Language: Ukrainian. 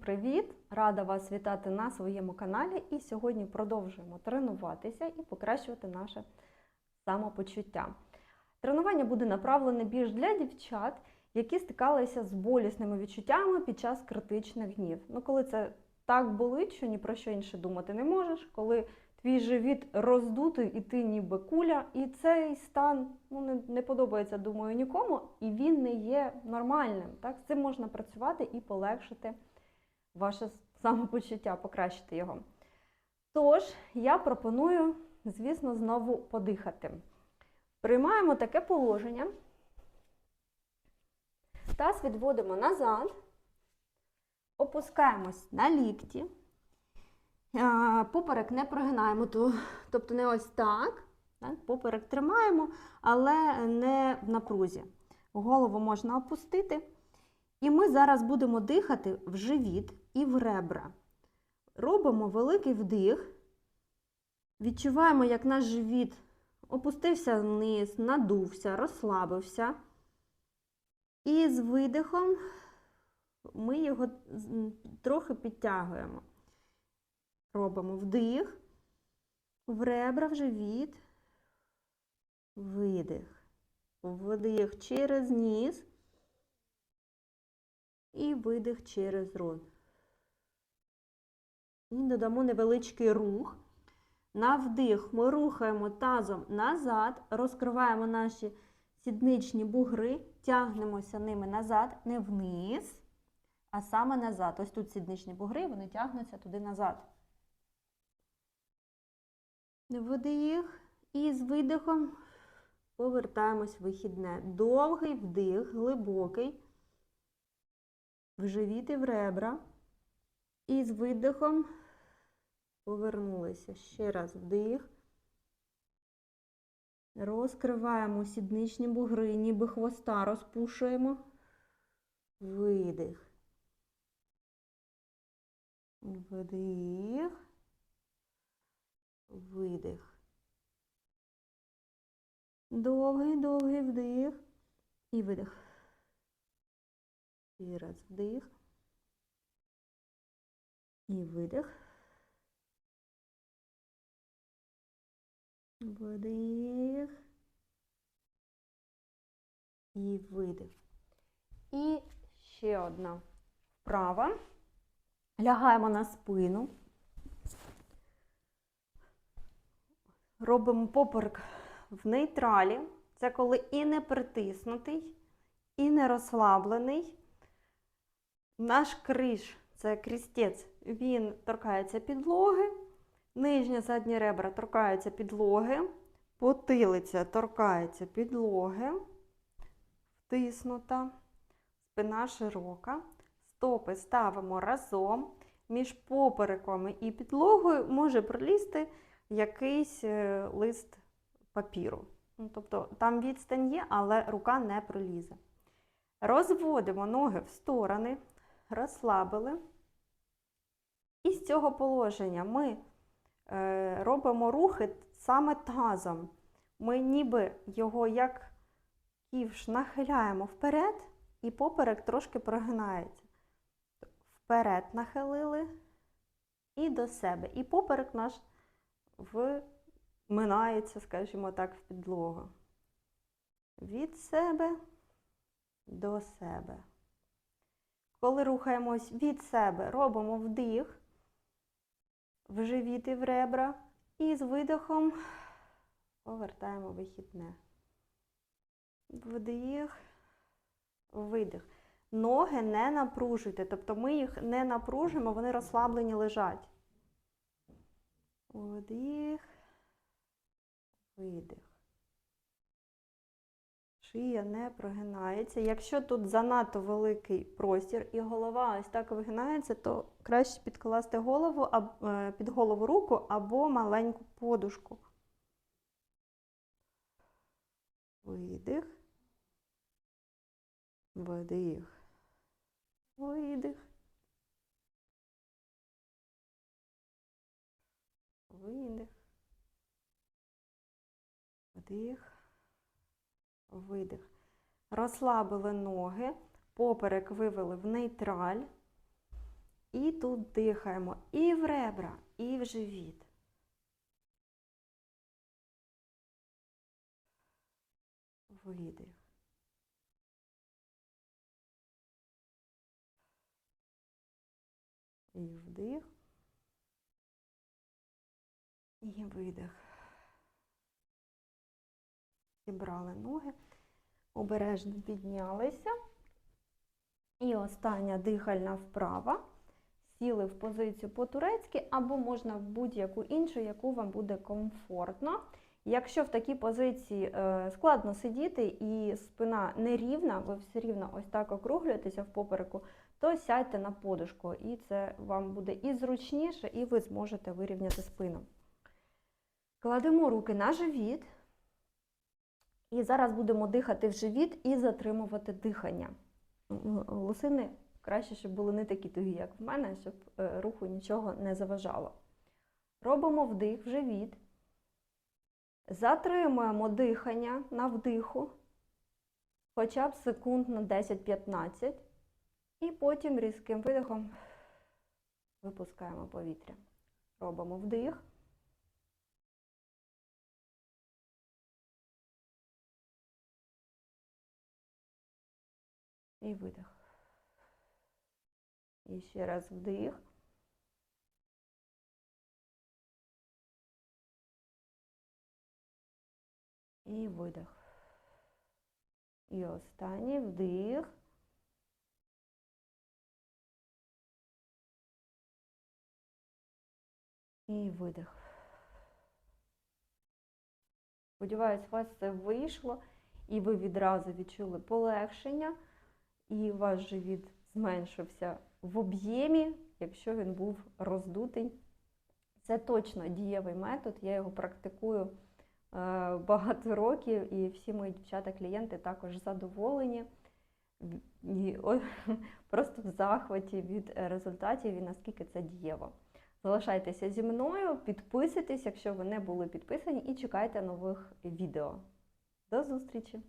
привіт! Рада вас вітати на своєму каналі. І сьогодні продовжуємо тренуватися і покращувати наше самопочуття. Тренування буде направлене більш для дівчат, які стикалися з болісними відчуттями під час критичних днів. Ну, коли це так болить, що ні про що інше думати не можеш, коли твій живіт роздутий і ти ніби куля, і цей стан ну, не, не подобається, думаю, нікому, і він не є нормальним. Так? З цим можна працювати і полегшити ваше самопочуття, покращити його. Тож, я пропоную, звісно, знову подихати. Приймаємо таке положення. Таз відводимо назад, опускаємось на лікті. Поперек не прогинаємо, тобто не ось так. так. Поперек тримаємо, але не в напрузі. Голову можна опустити. І ми зараз будемо дихати в живіт і в ребра. Робимо великий вдих. Відчуваємо, як наш живіт опустився вниз, надувся, розслабився. І з видихом ми його трохи підтягуємо. Робимо вдих, в ребра, в живіт, видих. Вдих через ніс і видих через рот. І додамо невеличкий рух. На вдих ми рухаємо тазом назад, розкриваємо наші сідничні бугри, тягнемося ними назад, не вниз, а саме назад. Ось тут сідничні бугри, вони тягнуться туди назад. Вдих. І з видихом повертаємось в вихідне. Довгий вдих, глибокий. В живіт і в ребра. І з видихом повернулися. Ще раз вдих. Розкриваємо сідничні бугри, ніби хвоста розпушуємо. Видих. Вдих. Видих. Довгий, довгий вдих і видих. І раз вдих. І видих. Вдих. І видих. І ще одна вправа. Лягаємо на спину. Робимо поперек в нейтралі. Це коли і не притиснутий, і не розслаблений. Наш криш, це крістець, він торкається підлоги. Нижня задні ребра торкаються підлоги. Потилиця торкається підлоги. Втиснута. Спина широка. Стопи ставимо разом. Між попереком і підлогою може пролізти якийсь е, лист папіру. Ну, тобто там відстань є, але рука не пролізе. Розводимо ноги в сторони, розслабили. І з цього положення ми е, робимо рухи саме тазом. Ми ніби його як ківш нахиляємо вперед, і поперек трошки прогинається. Вперед нахилили і до себе. І поперек наш вминається, скажімо так, в підлогу. Від себе до себе. Коли рухаємось від себе, робимо вдих в живіт в ребра. І з видихом повертаємо вихідне. Вдих, видих. Ноги не напружуйте, тобто ми їх не напружуємо, вони розслаблені лежать. Вдих, видих. Шия не прогинається. Якщо тут занадто великий простір і голова ось так вигинається, то краще підкласти голову, е, під голову руку або маленьку подушку. Видих. Вдих. Видих. Видих. Вдих. Видих. Розслабили ноги, поперек вивели в нейтраль. І тут дихаємо і в ребра, і в живіт. Видих. І вдих. І видих. Зібрали ноги, обережно піднялися. І остання дихальна вправа. Сіли в позицію по-турецьки, або можна в будь-яку іншу, яку вам буде комфортно. Якщо в такій позиції е, складно сидіти і спина нерівна, ви все рівно ось так округлюєтеся в попереку, то сядьте на подушку, і це вам буде і зручніше, і ви зможете вирівняти спину. Кладемо руки на живіт. І зараз будемо дихати в живіт і затримувати дихання. Лосини краще, щоб були не такі тугі, як в мене, щоб е, руху нічого не заважало. Робимо вдих в живіт. Затримуємо дихання на вдиху, хоча б секунд на 10-15. І потім різким видихом випускаємо повітря. Робимо вдих. І видих. І ще раз вдих. І видих. І останній вдих. І видих. Сподіваюсь, у вас це вийшло, і ви відразу відчули полегшення, і ваш живіт зменшився в об'ємі, якщо він був роздутий. Це точно дієвий метод, я його практикую е, багато років, і всі мої дівчата-клієнти також задоволені. І просто в захваті від результатів і наскільки це дієво. Залишайтеся зі мною, підписуйтесь, якщо ви не були підписані, і чекайте нових відео. До зустрічі!